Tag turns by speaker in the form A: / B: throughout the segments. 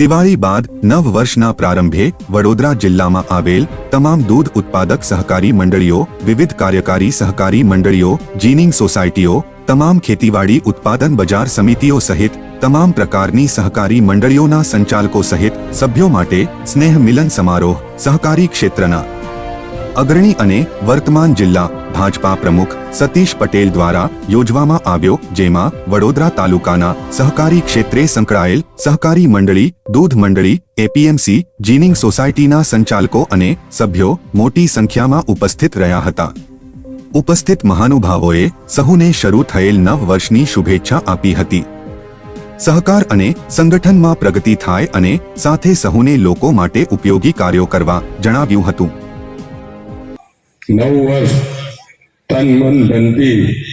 A: દિવાળી બાદ નવ વર્ષના પ્રારંભે વડોદરા જિલ્લામાં આવેલ તમામ દૂધ ઉત્પાદક સહકારી મંડળીઓ, વિવિધ કાર્યકારી સહકારી મંડળીઓ, જીનિંગ સોસાયટીઓ, તમામ ખેતીવાડી ઉત્પાદન બજાર સમિતિઓ સહિત તમામ પ્રકારની સહકારી મંડળીઓના સંચાલકો સહિત સભ્યો માટે સ્નેહ મિલન સમારોહ સહકારી ક્ષેત્રના અગ્રણી અને વર્તમાન જિલ્લા ભાજપા પ્રમુખ સતીશ પટેલ દ્વારા યોજવામાં આવ્યો, જેમાં વડોદરા તાલુકાના સહકારી ક્ષેત્રે સંકળાયેલ સહકારી મંડળી, દૂધ મંડળી, એપીએમસી, જીનિંગ સોસાયટીના સંચાલકો અને સભ્યો મોટી સંખ્યામાં ઉપસ્થિત રહ્યા હતા. ઉપસ્થિત મહાનુભાવોએ સહુને શરૂ થયેલ નવ વર્ષની શુભેચ્છા આપી હતી. સહકાર અને સંગઠનમાં પ્રગતિ થાય અને સાથે સહુને લોકો માટે ઉપયોગી કાર્યો કરવા જણાવ્યું હતું.
B: નવ વર્ષ તન મન ધનથી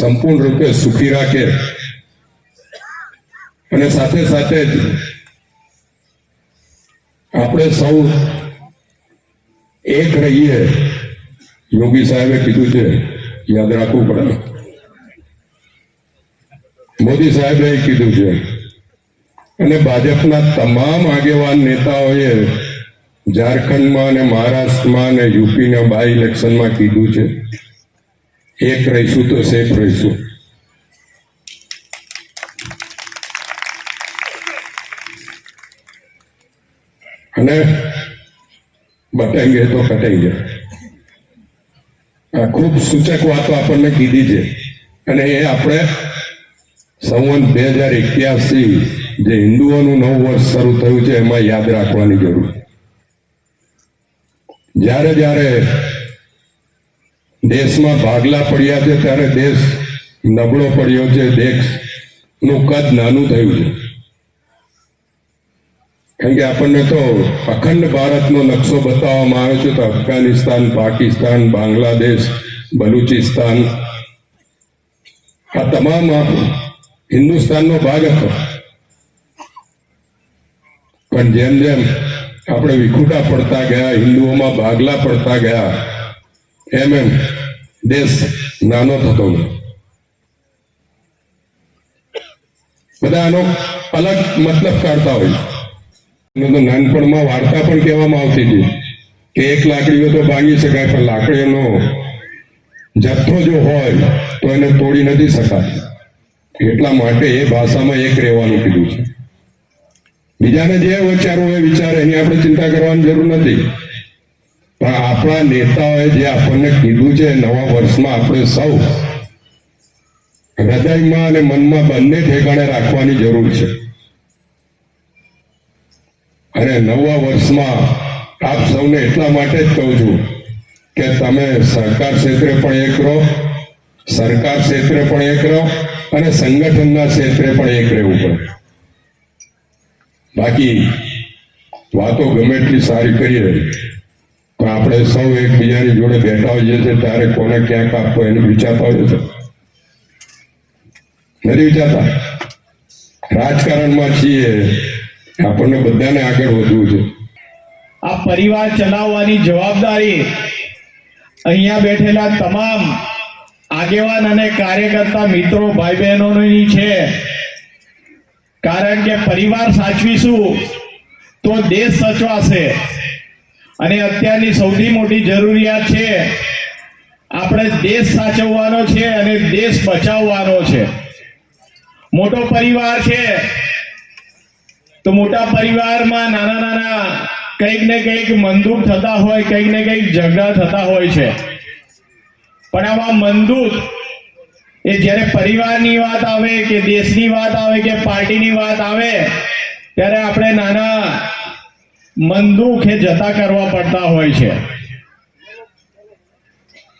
B: સંપૂર્ણ રૂપે સુખી રાખે. અને સાથે સાથે જ આપણે સૌ એક રહીએ. યોગી સાહેબે કીધું છે, યાદ રાખવું પડે. મોદી સાહેબે કીધું છે. અને ભાજપના તમામ આગેવાન નેતાઓએ ઝારખંડમાં અને મહારાષ્ટ્રમાં અને યુપીના બાય ઇલેક્શનમાં કીધું છે. એક રહીશું તો સેફ રહીશું. અને બટાઈ તો કટાઈ કટેંગે આ ખૂબ સૂચક વાતો આપણને કીધી છે. અને એ આપણે સંવંત બે હજાર એક્યાસી જે હિન્દુઓનું નવું વર્ષ શરૂ થયું છે, એમાં યાદ રાખવાની જરૂર જ્યારે જ્યારે દેશમાં ભાગલા પડ્યા છે, ત્યારે દેશ નબળો પડ્યો છે, દેશનું કદ નાનું થયું છે. કારણ કે આપણને તો અખંડ ભારતનો નકશો બતાવવામાં આવ્યો છે તો અફઘાનિસ્તાન, પાકિસ્તાન, બાંગ્લાદેશ, બલુચિસ્તાન, આ તમામ હિન્દુસ્તાનનો ભાગ હતો. પણ જેમ જેમ આપણે વિખુટા પડતા ગયા, હિન્દુઓમાં ભાગલા પડતા ગયા. એમ એમ, દેશ નાનો થતો બધા આનો અલગ મતલબ કાઢતા હોય તો નાનપણમાં વાર્તા પણ કહેવામાં આવતી હતી કે એક લાકડીઓ તો ભાંગી શકાય, પણ લાકડીઓનો જથ્થો જો હોય તો એને તોડી નથી શકાય. એટલા માટે એ ભાષામાં એક રહેવાનું કીધું છે. બીજાને જે વિચારવું એ વિચાર, એની આપણે ચિંતા કરવાની જરૂર નથી. પણ આપણા નેતાઓએ જે આપણને કીધું છે, નવા વર્ષમાં આપણે સૌ હૃદયમાં અને મનમાં બંને ઠેકાણે રાખવાની જરૂર છે. અને નવા વર્ષમાં આપ સૌને એટલા માટે જ કહું છું કે તમે સરકાર ક્ષેત્રે પણ એક રહો, સરકાર ક્ષેત્રે પણ એક રહો અને સંગઠનના ક્ષેત્રે પણ એક રહેવું પડે. બાકી વાતો ગમે એટલી સારી કરીએ, પણ આપણે સૌ એકબીજાની જોડે બેઠા હોઈએ છીએ, ત્યારે કોને ક્યાંક આપવો એને વિચારતા હોઈએ છે નથી વિચારતા? રાજકારણમાં છીએ. આપણને બધાને આગળ વધવું છે.
C: આ પરિવાર ચલાવવાની જવાબદારી અહીંયા બેઠેલા તમામ આગેવાન અને કાર્યકર્તા મિત્રો ભાઈ બહેનોની છે. કારણ કે પરિવાર સાચવીશું તો દેશ સચવાશે. અને અત્યારની સૌથી મોટી જરૂરિયાત છે, આપણે દેશ સાચવવાનો છે અને દેશ બચાવવાનો છે. મોટો પરિવાર છે, તો મોટા પરિવારમાં નાના નાના કંઈક ને કંઈક મંદુક થતા હોય, કંઈક ને કંઈક ઝઘડા થતા હોય છે. પણ આવા મનદુખ એ જ્યારે પરિવારની વાત આવે કે દેશની વાત આવે કે પાર્ટીની વાત આવે, ત્યારે આપણે નાના મનદુખ એ જતા કરવા પડતા હોય છે.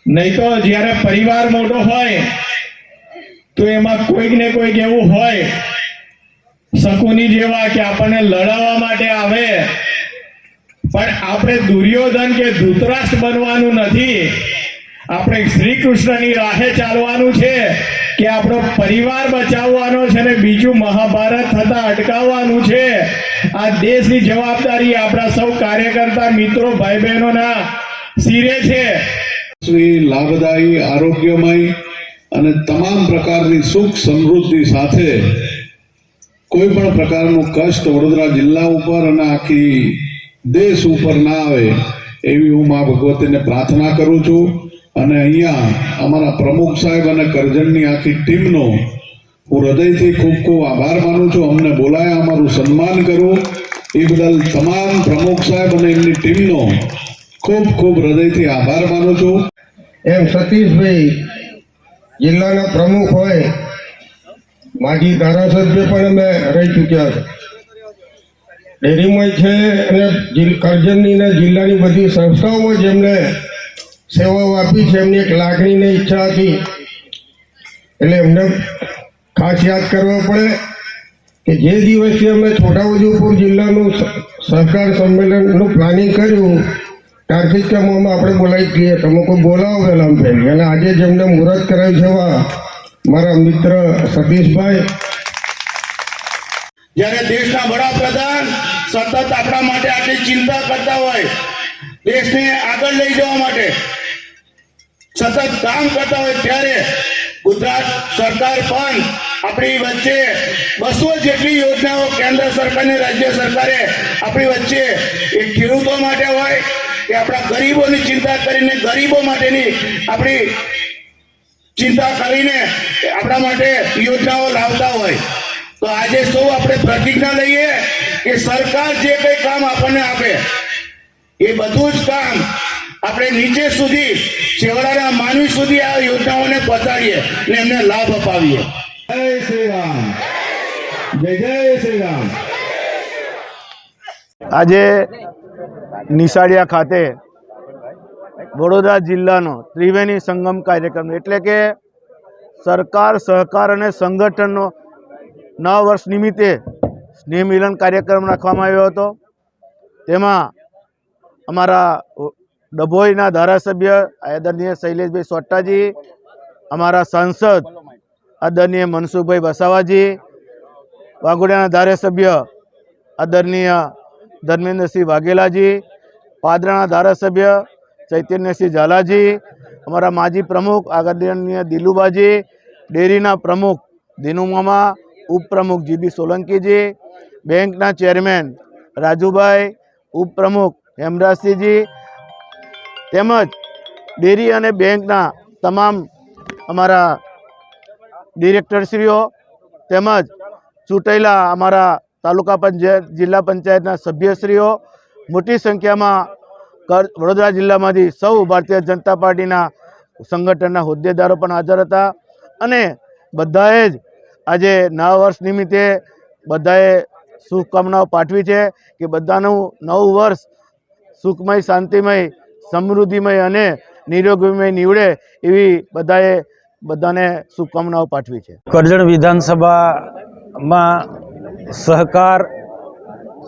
C: નહીં તો જ્યારે પરિવાર મોટો હોય, તો એમાં કોઈક ને કોઈક એવું હોય, શકુની જેવા કે આપણને લડાવવા માટે આવે. પણ આપણે દુર્યોધન કે ધૂતરાષ્ટ્ર બનવાનું નથી. આપણે શ્રી કૃષ્ણની રાહે ચાલવાનું છે કે આપણો પરિવાર બચાવવાનો છે ને બીજું મહાભારત થતા અટકાવવાનું છે. આ દેશની જવાબદારી આપણા સૌ કાર્યકર્તા, મિત્રો ભાઈ બહેનોના શિરે છે.
D: શ્રી લાભદાયી, આરોગ્યમય અને તમામ પ્રકારની સુખ સમૃદ્ધિ સાથે કોઈ પણ પ્રકારનું કષ્ટ વડોદરા જિલ્લા ઉપર અને આખી દેશ ઉપર ના આવે એવી હું મા ભગવતીને પ્રાર્થના કરું છું. અને અહીંયા અમારા પ્રમુખ સાહેબ અને કરજણની આખી ટીમનો હું હૃદયથી ખૂબ ખૂબ આભાર માનું છું. અમને બોલાયા, અમારું સન્માન કરું એ બદલ તમામ પ્રમુખ સાહેબ અને એમની ટીમનો ખૂબ ખૂબ હૃદયથી આભાર માનું છું.
E: એમ સતીશભાઈ જિલ્લાના પ્રમુખ હોય, માજી ધારાસભ્ય પણ અમે રહી ચૂક્યા છે. ડેરીમાં છે અને કરજણની ને જિલ્લાની બધી સંસ્થાઓમાં જેમને સેવાઓ આપી છે એમની એક લાગણી ને ઈચ્છા હતી. એટલે એમને ખાસ યાદ કરવા પડે કે જે દિવસથી અમે છોટાઉદેપુર જિલ્લાનું સહકાર સંમેલનનું પ્લાનિંગ કર્યું, ત્યારથી જ આપણે બોલાવી દઈએ તમે કોઈ બોલાવો પહેલાં પહેલી. અને આજે જેમને મુહૂર્ત કરાવી છે મારા મિત્ર સતીશભાઈ.
C: જ્યારે દેશના વડાપ્રધાન સતત આપણા માટે આટલી ચિંતા કરતા હોય, દેશને આગળ લઈ જવા માટે સતત કામ કરતા હોય ત્યારે ગુજરાત સરકાર પણ આપણી વચ્ચે બસો જેટલી યોજનાઓ કેન્દ્ર સરકાર ને રાજ્ય સરકારે આપણી વચ્ચે એ ખેડૂતો માટે હોય કે આપણા ગરીબોની ચિંતા કરીને ગરીબો માટેની આપણી ચિંતા કરીને આપણા માટે યોજનાઓ લાવતા હોય. તો આજે સૌ આપણે પ્રતિજ્ઞા લઈએ કે સરકાર જે કંઈ કામ આપણને આપે, એ બધું જ કામ આપણે નીચે સુધી છેવાડાના માનવી સુધી આ યોજનાઓને પહોંચાડીએ અને એમને લાભ અપાવીએ.
D: જય શ્રી રામ. જય જય શ્રી રામ.
F: આજે નિશાળિયા ખાતે વડોદરા જિલ્લાનો ત્રિવેણી સંગમ કાર્યક્રમ એટલે કે સરકાર સહકાર અને સંગઠનનો નવ વર્ષ નિમિત્તે સ્નેહ મિલન કાર્યક્રમ રાખવામાં આવ્યો હતો. તેમાં અમારા ડભોઈના ધારાસભ્ય આદરણીય શૈલેષભાઈ સોટ્ટાજી અમારા સાંસદ આદરણીય મનસુખભાઈ વસાવાજી, વાઘોડિયાના ધારાસભ્ય આદરણીય ધર્મેન્દ્રસિંહ વાઘેલાજી, પાદરાના ધારાસભ્ય ચૈતન્યસિંહ ઝાલાજી, અમારા માજી પ્રમુખ આદરણીય દિલુબાજી, ડેરીના પ્રમુખ દિનુમામા ઉપપ્રમુખ જીબી સોલંકીજી, બેંકના ચેરમેન રાજુભાઈ, ઉપપ્રમુખ હેમરાજસિંહજી તેમજ ડેરી અને બેંકના તમામ અમારા ડિરેક્ટરશ્રીઓ તેમજ ચૂંટાયેલા અમારા તાલુકા પંચાયત, જિલ્લા પંચાયતના સભ્યશ્રીઓ, મોટી સંખ્યામાં વડોદરા જિલ્લામાંથી સૌ ભારતીય જનતા પાર્ટીના સંગઠનના હોદ્દેદારો પણ હાજર હતા અને બધાએ જ આજે નવા વર્ષ નિમિત્તે બધાએ શુભકામનાઓ પાઠવી છે કે બધાનું નવું વર્ષ સુખમય, શાંતિમય સમૃદ્ધિમય અને નિરોગીમય નીવડે એવી બધાએ બધાને શુભકામનાઓ પાઠવી છે.
G: કરજણ વિધાનસભામાં સહકાર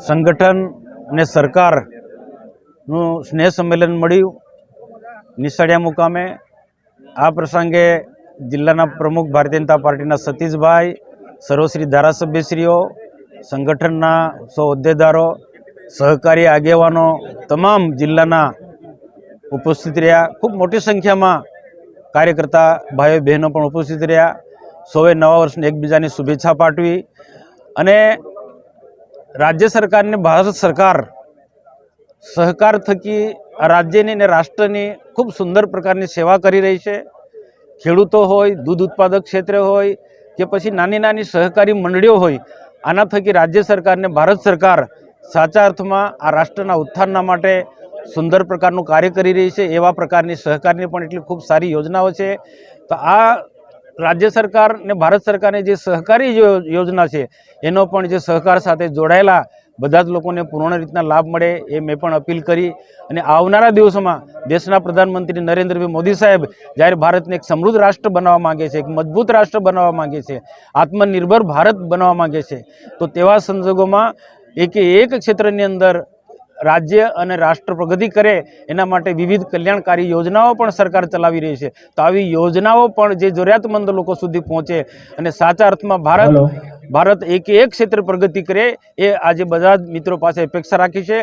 G: સંગઠન અને સરકારનું સ્નેહ સંમેલન મળ્યું. નિશાળિયા મુકામે આ પ્રસંગે જિલ્લાના પ્રમુખ ભારતીય જનતા પાર્ટીના સતીશભાઈ, સર્વશ્રી ધારાસભ્યશ્રીઓ, સંગઠનના સૌ હોદ્દેદારો, સહકારી આગેવાનો, તમામ જિલ્લાના ઉપસ્થિત રહ્યા. ખૂબ મોટી સંખ્યામાં કાર્યકર્તા ભાઈઓ, બહેનો પણ ઉપસ્થિત રહ્યા. સૌએ નવા વર્ષને એકબીજાની શુભેચ્છા પાઠવી અને રાજ્ય સરકારને ભારત સરકાર સહકાર થકી રાજ્યની અને રાષ્ટ્રની ખૂબ સુંદર પ્રકારની સેવા કરી રહી છે. ખેડૂતો હોય, દૂધ ઉત્પાદક ક્ષેત્રે હોય કે પછી નાની નાની સહકારી મંડળીઓ હોય, આના થકી રાજ્ય સરકારને ભારત સરકાર સાચા અર્થમાં આ રાષ્ટ્રના ઉત્થાનના માટે સુંદર પ્રકારનું કાર્ય કરી રહી છે, એવા પ્રકારની સહકારની પણ એટલી ખૂબ સારી યોજનાઓ છે. તો આ રાજ્ય સરકાર ને ભારત સરકારની જે સહકારી યોજના છે, એનો પણ જે સહકાર સાથે જોડાયેલા બધા જ લોકોને પૂર્ણ રીતના લાભ મળે એ મેં પણ અપીલ કરી. અને આવનારા દિવસોમાં દેશના પ્રધાનમંત્રી નરેન્દ્રભાઈ મોદી સાહેબ જ્યારે ભારતને એક સમૃદ્ધ રાષ્ટ્ર બનાવવા માગે છે, એક મજબૂત રાષ્ટ્ર બનાવવા માંગે છે, આત્મનિર્ભર ભારત બનાવવા માંગે છે. તો તેવા સંજોગોમાં એકે એક ક્ષેત્રની અંદર રાજ્ય અને રાષ્ટ્ર પ્રગતિ કરે એના માટે વિવિધ કલ્યાણકારી યોજનાઓ પણ સરકાર ચલાવી રહી છે. તો આવી યોજનાઓ પણ જે જરૂરિયાતમંદ લોકો સુધી પહોંચે અને સાચા અર્થમાં ભારત ભારત એક એક ક્ષેત્રે પ્રગતિ કરે એ આજે બધા જ મિત્રો પાસે અપેક્ષા રાખી છે.